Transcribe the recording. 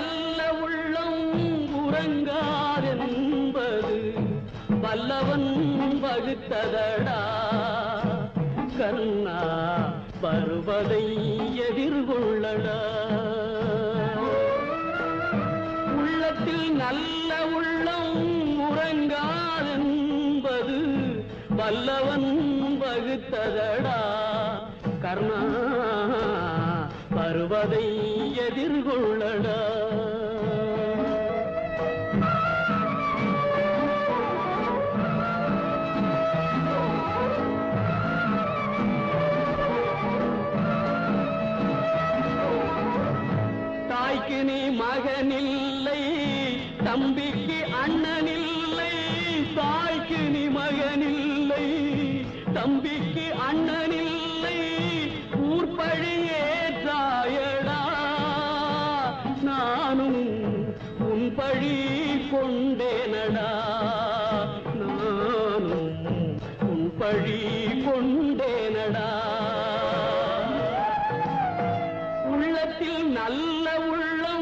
நல்ல உள்ளம் உறங்காரென்பது வல்லவன் வகுத்ததடா. கண்ணா வருவதை எதிர்கொள்ளடா. உள்ளத்தில் நல்ல உள்ளம் உறங்காதென்பது வல்லவன் வகுத்ததடா. கர்ணா வருவதை எதிர்கொள்ளடா. தாய்க்கு நீ மகனில்லை தம்பிக்கு அண்ணனில்லை தாய்க்கு நீ மகனில்லை தம்பிக்கு அண்ணனில்லை. நானும் உன் பழி கொண்டே நடா. நானும் உன் பழி கொண்டே நடா. உள்ளத்தில் நல்ல உள்ளம்